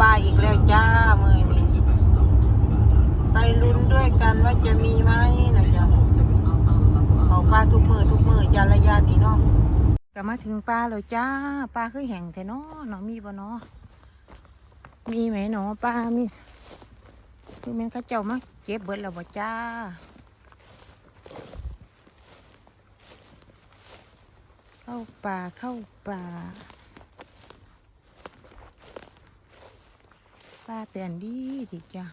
ป่าอีกแล้วจ้ามือนี้ไปลุ้นด้วยกันว่าจะมีไหมนะจ๊ะเขาป่าทุกมือทุกมือจ้าระยะนี้เนาะก็มาถึงป่าแล้วจ้าป่าคือแห่งแท้เนาะเนาะมีบ่เนาะมีไหมเนาะป่ามีคือแม่นเขาเจ้ามาเก็บเบิดแล้วบ่จ้าเข้าป่าเข้าป่า ป่าเปลี่ยนดีดีจ้ะ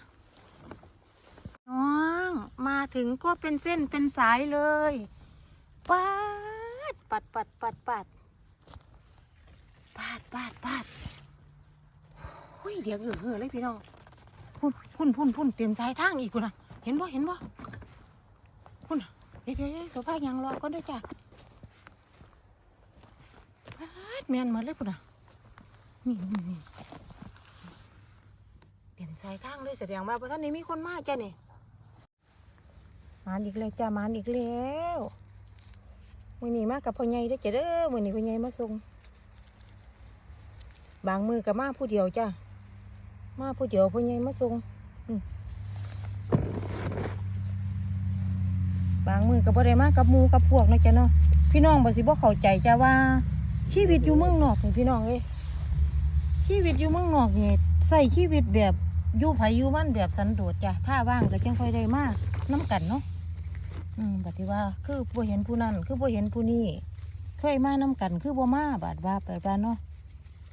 น้องมาถึงก็เป็นเส้นเป็นสายเลยปัดปัดปัดปัดปัดปัดปัดปัดเฮ้ยเดี๋ยวเออเออเลยพี่น้องพุ่นพุ่นพุ่นพุ่นเตรียมสายทางอีกคุณนะเห็นบ่เห็นบ่พุ่นเดี๋ยวเดี๋ยวโซฟายังรอก่อนด้วยจ้ะปาดแมนมาเลยปุ่นอะนี่นี่นี่ สายทางเลยแสดงว่าเพราะท่านนี้มีคนมาจ้ะนี่มาอีกแล้วจ้ามาอีกแล้วมือนี้มากับพ่อใหญ่เด้จ้ะเด้อมือนี้พ่อใหญ่มาส่งบางมือกับมาผู้เดียวจ้ามาผู้เดียวพ่อใหญ่มาส่งบางมือกับพ่ได้มากับหมูกับพวกนะจ้ะเนาะพี่น้องบ่สิบ่เข้าใจจ้าว่า ชีวิตอยู่เมืองนอกนี่พี่น้องเอ้ยชีวิตอยู่เมืองนอกนี่ใส่ชีวิตแบบ ยู่ไผอยู่มันแบบสันโดษจ้ะถ้าว่างก็จังค่อยได้มากน้กันเนาะอืมบัดที่ว่าคือบ่เห็นผู้นั้นคือบ่เห็นผู้นี้เคยมาน้กันคือบ่มาบาดว่าไปบ้านเนาะ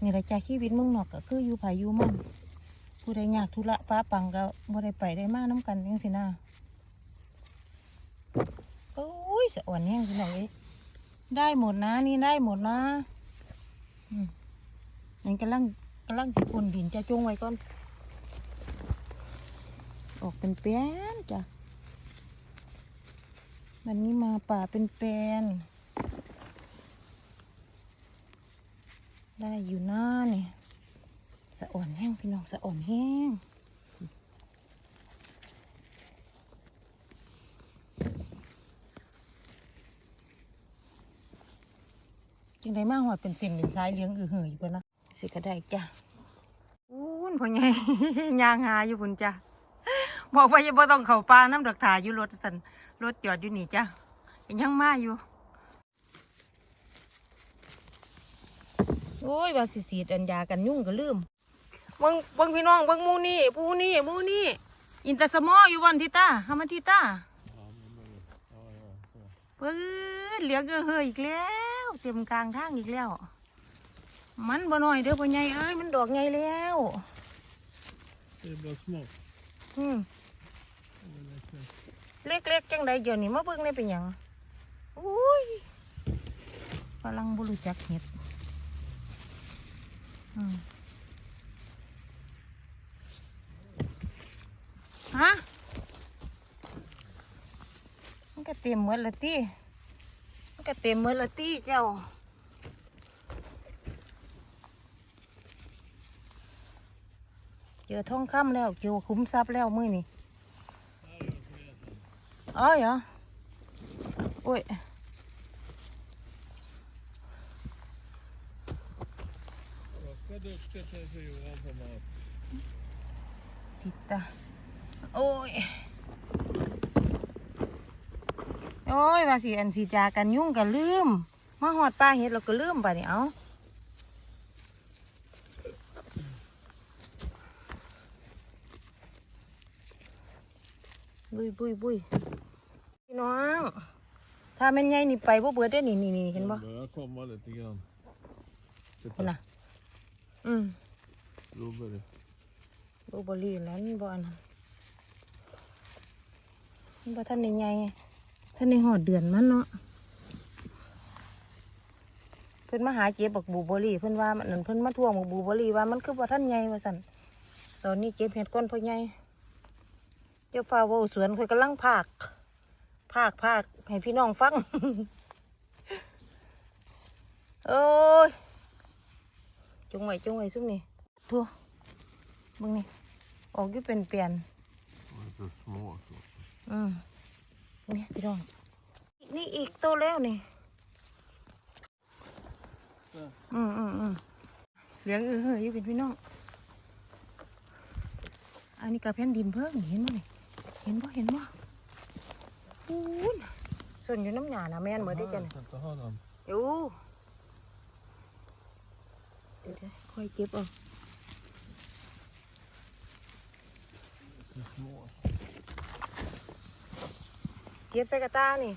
นี่แหละจ้ะชีวิตเมืองนอกก็คืออยู่ไผอยู่มันผู้ใดอยากธุระป้าปังก็บ่ได้ไปได้มาน้กันจังซี่นะโอ้ยสะอ่อนแห้งพี่น้องเอ้ยได้หมดนะนี่ได้หมดนะอืมยังกำลังกำลังจะพ่นดินจะจงไว้ก่อน ออกเป็นแป้นจ้ะวันนี้มาป่าเป็นแปนได้อยู่หน้าเนี่ยสะอ่อนแห้งพี่น้องสะอ่อนแห้งจึงได้มาหอดเป็นส้นเป็นสายเลี้ยงอือเหยอยู่ปะนะสิก็ได้จ้ะอู้นพ่อใหญ่ยางหาอยู่พุ่นจ้ะ บอกว่าอย่าบ่ต้องเข้าป่าน้ำดอกถ่ายอยู่รถสันรถจอดอยู่นี่จ้ะก็ยังมาอยู่โอ้ยว่าสิสีดอันยากันยุ่งก็ลืมเบิ่งเบิ่งพี่น้องเบิ่งหมูนี่ผู้นี่หมูนี่อินเตอร์สมออยู่วันทิตาฮามาทิตาเปิ้ดเหลียงเออเฮยอีกแล้วเต็มกลางทางอีกแล้ว มันบ่น้อยเด้อพ่อใหญ่เอ้ยมันดอกใหญ่แล้ว Det är bara små. อืม Det är lätt. เล็กๆจังใดเดี๋ยวนี้มาเบิ่งได้เป็นหยังอุ้ยกำลังบรูจักเห็ดฮะมันก็เต็มหมดละตี้มันก็เต็มหมดละตี้เจ้าเจอทองคำแล้วเจอคุ้มทรัพย์แล้วมือนี่ อ้อยเหรออุ้ยติดตาโอ้ยโอ้ยว่าสิอันสีจากันยุ่งกันลืม มาหอดปลาเห็ดเราก็ลืมไปนี่เอา บุยบุยบุยพี่น้อง ถ้าแม่นใหญ่นี่ไปบ่เบิดได้อนี่นี่นี่เห็นบ่ Den börjar komma lite grann. คนน่ะ อืม Blueberry. บลูเบอร์รี่แล้วนี่บ่อันนั้นมันบ่ท่านในใหญ่ท่านในหอดเดือนมันเนาะเพิ่นมาหาเจ็บบักบลูเบอร์รี่เพิ่นว่ามันนั่นเพิ่นมาทวงบักบลูเบอร์รี่ว่ามันคือบ่ท่านใหญ่ว่าซั่นตอนนี้เก็บเห็ดก้อนพ่อใหญ่ เจ้าฟ้าเว่าสวนเพิ่นกำลังพากพากพากให้พี่น้องฟัง โอ้ยจงไว้จงไว้ซุ่มนี่ทั่วมึงนี่ออกอยู่เป็นเปลี่ยน Lite små så. อืมนี่พี่น้อง นี่อีกตัวแล้วนี่อืมอืมอืมเหลืองอือเฮ้ยอยู่เป็นพี่น้อง อันนี้กับแผ่นดินเพิ่งเห็นบ่นี่เห็นบ่เห็นบ่อู้นส่วนอยู่น้ำหยานะแม่นเหมือนได้จัน Kan ta ha dem. อยู่เดี๋ยวๆค่อยเก็บเอา Så små. เก็บใส่กระตานี่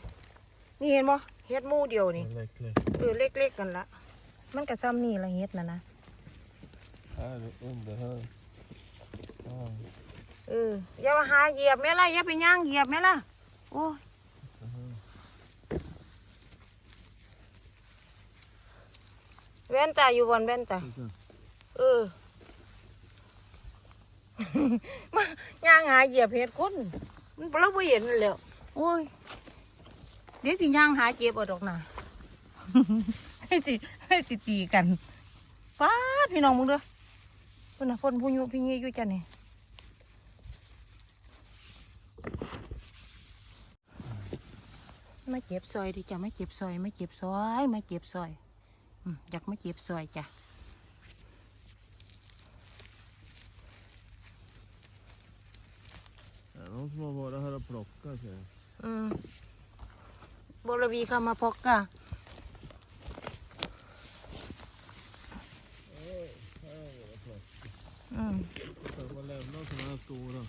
นี่เห็นบ่เฮ็ดหมู่เดียวนี่ Men äckligt. เออเล็กๆกันละมันก็ซ้ำนี่ละเฮ็ดนะนะ Här och under här. Ja. เอออย่ามาหาเหยียบแม่ล่ะอย่าไปย่างเหยียบแม่ล่ะโอ้ย Så här. แว่นตาอยู่บนแว่นตา Titta. เออ มาย่างหาเหยียบเห็ดคนมันเราไม่เห็นแล้วโอ้ยเดี๋ยวสิย่างหาเจ็บเอาดอกนะให้สิให้สิตีกันป้าดพี่น้องมึงเด้อคนน่ะคนผู้ยุพี่ยี่อยู่จันนี่ มาเก็บซอยดิจ้ะมาเก็บซอยมาเก็บซอยมาเก็บซอยอืมอยากมาเก็บซอยจ้ะ Det är någon som har varit här och plockat ser jag. อืมบรวีเข้ามาพกกะ Oj, här har varit plockat. อืม Ska man lämna såna här stora?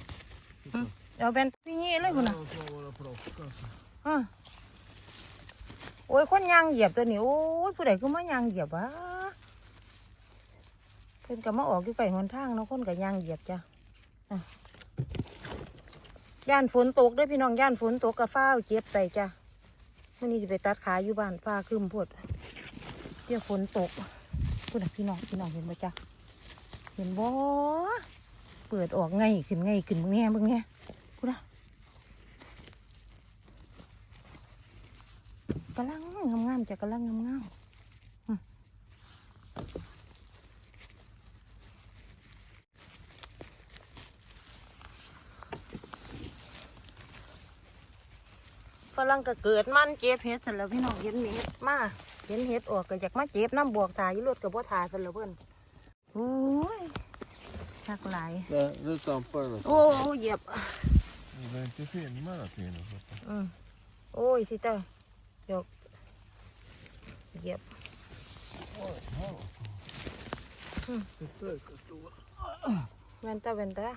Mm. เอาเป็นพี่ยี่เลยคุณ Det น่ะ är någon som har varit plockat. อะโอ้ยคนยางเหยียบตัวนี้โอ้ยผู้ใดก็มายางเหยียบวะเพิ่นก็มาออกอยู่ไก่หนทางเนาะคนก็ยางเหยียบจ้ะย่านฝนตกด้วยพี่น้องย่านฝนตกกระฟ้าเจ็บใส่จ้ะมื่อนี้จะไปตัดขาอยู่บ้านฟ้าครึมพดเดี๋ยวฝนตกคุณน่ะพี่น้องพี่น้องเห็นบ่จ้ะเห็นบ่เปิดออกไงขึ้นไงขึ้นมึงแง่มึงแง่คุณน่ะ กำลังงามๆจะกำลังงามๆอืมฝรั่งก็เกิดมันเจ็บเห็ดเสร็จแล้วพี่น้องเห็นเห็ดมาเห็นเห็ดออกก็อยากมาเจ็บน้ำบวกตายอยู่รถกับบ่ทาเสร็จแล้วเพิ่นโอ้ยทักหลาย Där, nu stampar den. โอ้เหยียบ Du behöver inte filma hela tiden. อืมโอ้ ยที่เต้ายกเหยียบ Oj, här var Mm. Det större stora. Vänta, vänta.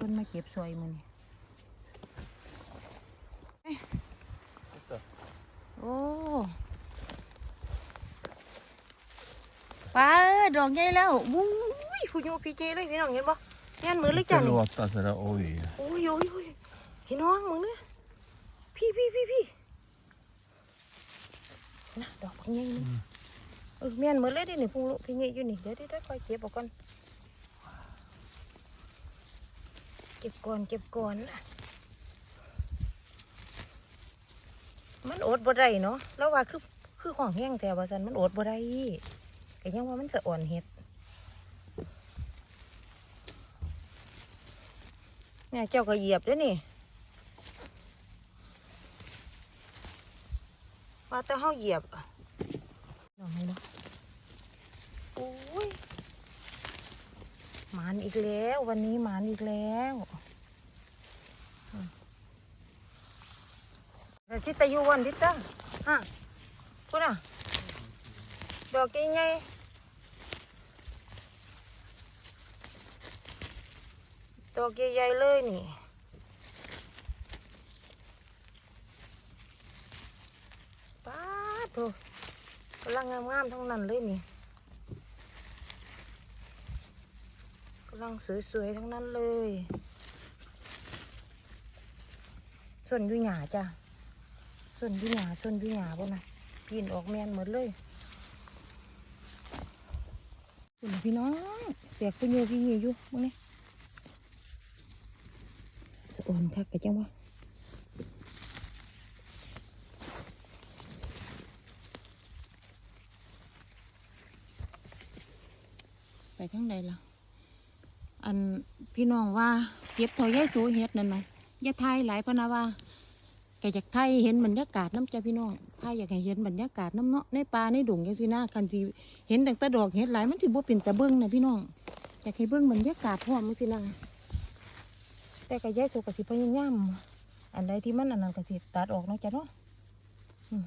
Con mà chẹp xoay mình. Titta. โอ้ป้าเอ้ย ดอกใหญ่แล้ววุ้ยคุณโยพี่เจเลยพี่น้องเห็นปะยันมือเลยจ้ะ Inte นี่ låta sådär oj. โอ้ยโอ้ยโอ้ยพี่น้องมึงเนี่ยพี่พี่พี่พี่นะดอกพังใหญ่นี่อืมเออเมียนหมดเลยเดินี่พุงลูกพี่ใหญ่อยู่นี่เดี๋ยวเดี๋ยวเดี๋ยวคอยเก็บเออกก่อนเก็บก่อนเก็บก่อนมันอดบ่ได้เนาะแล้วว่าคือคือของแห้งแต่ว่าสันมันอดบ่ได้ ก็ยังว่ามันสะอ่อนเห็ดเนี่ยเจ้าก็เหยียบด้วยนี่ว่าแต่เฮาเหยียบลองให้เนาะโอ้ยหมานอีกแล้ว วันนี้หมานอีกแล้วแต่ทิตาอยู่วันทิตาฮะพูดอะดอกยังไง ดอกใหญ่ๆเลยนี่ป้าดโถกำลังงามๆทั้งนั้นเลยนี่กำลังสวยๆทั้งนั้นเลย ส่วนยุหยาจ้ะส่วนยุหยาส่วนยุหยาบ่นะปีนออกแมนหมดเลยพี่น้องเปียกพี่เยพี่เยอยู่มึงนี่ สะอ่อนคักกะจังวะไปทั้งใดล่ะ อันพี่น้องว่าเก็บถอยยายสูเฮ็ดนั่นนะอย่าทยหลายพนะว่าก็อยากไทยเห็นบรรยากาศน้ำใจพี่น้องไทยอยากให้เห็นบรรยากาศน้ำเนาะในป่าในดงจังซี่นะคันสิเห็นแต่ตะดอกเห็ดหลายมันสิบ่เป็นตะเบิ่งนะพี่น้องอยากให้เบิ่งบรรยากาศพร้อมจังซี่นะ แต่ก็ยายโซก็สิพยายามอันใดที่มันอันนั้นก็สิตัดออกนะจ้ะเนาะอืม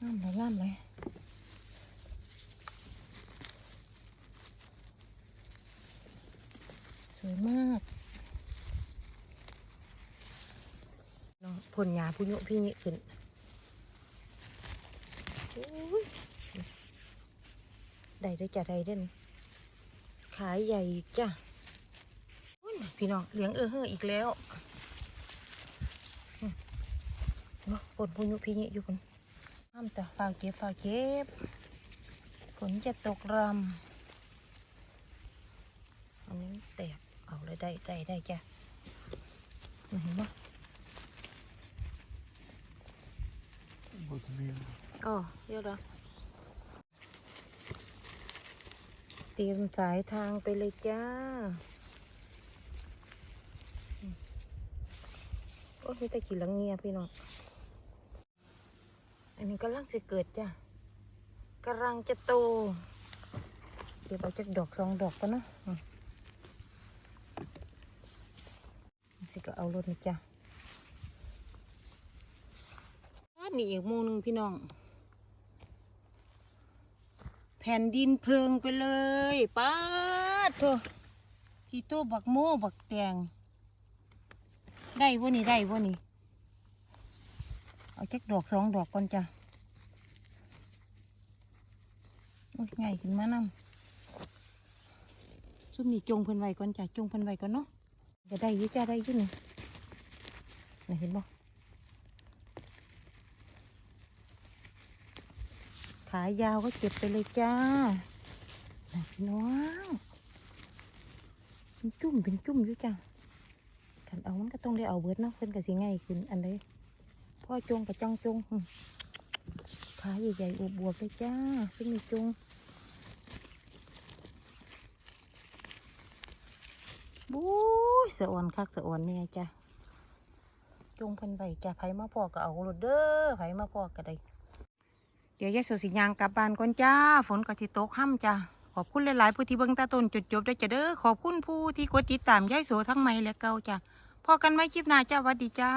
งามเลยงามเลยสวยมากเนาะพ่นยาผู้โยพี่นี่ขึ้นได้ได้จ้ะได้เด่นขายใหญ่จ้ะ พี่น้องเลี้ยงเออเฮ้ออีกแล้วอืมเนาะปนผู้โยพี่นี่อยู่คนห้ามแต่ฝากเก็บฝากเก็บฝนจะตกรำอันนี้แตกเอาเลยได้ได้ได้จ้ะอือเห็นปะ Vad mer? อ๋อเยอะแล้วเตรียมสายทางไปเลยจ้าอืมโอ้ย มีแต่กี่ลังเงียพี่น้อง อันนี้กำลังจะเกิดจ้ะกำลังจะโต เก็บเอาจากดอกสองดอกกันเนาะสิก็เอารถนี่จ้ะนนี้อีกมูหนึ่งพี่น้อง แผ่นดินเพลิงไปเลยป้าดโถพี่โตบักโม่บักแตง ได้บ่นี่ได้บ่นี่เอาจักดอกสองดอกก่อนจ้ะโอ้ยใหญ่ขึ้นมานำซุ่มนี่จงเพิ่นไว้ก่อนจ้ะจงเพิ่นไว้ก่อนเนาะจะได้ยี่จ้าได้ยี่นี่น่ะเห็นบ่ขายาวก็เก็บไปเลยจ้าน่ะพี่น้องเป็นจุ่มเป็นจุ่มอยู่จ้ะ กันเอามันก็ต้องได้เอาเบิดเนาะเพิ่นก็สิง่ายขึ้นอันใดพ่อจงกับจ้องจงขาใหญ่ๆอวบๆเลยจ้าซึ่งมีจงบู๊ยสะอ่อนคักสะอ่อนเนี่ยจ้าจงเพันใบจ้าไผมาพอก็เอาโลดเด้อไผมาพอก็ได้เดี๋ยวยายโสสิยางกลับบ้านก่อนจ้า ฝนก็สิตกค่ำจ้า อบคุณหลายๆผู้ที่เบิ่งตาต้นจุดจบได้จะเด้อขอบคุณผู้ที่กดติดตามยายโสทั้งไม่และเก่าจ้ะพอกันไม่คลิปหน้าจ้าวัดดีจ้า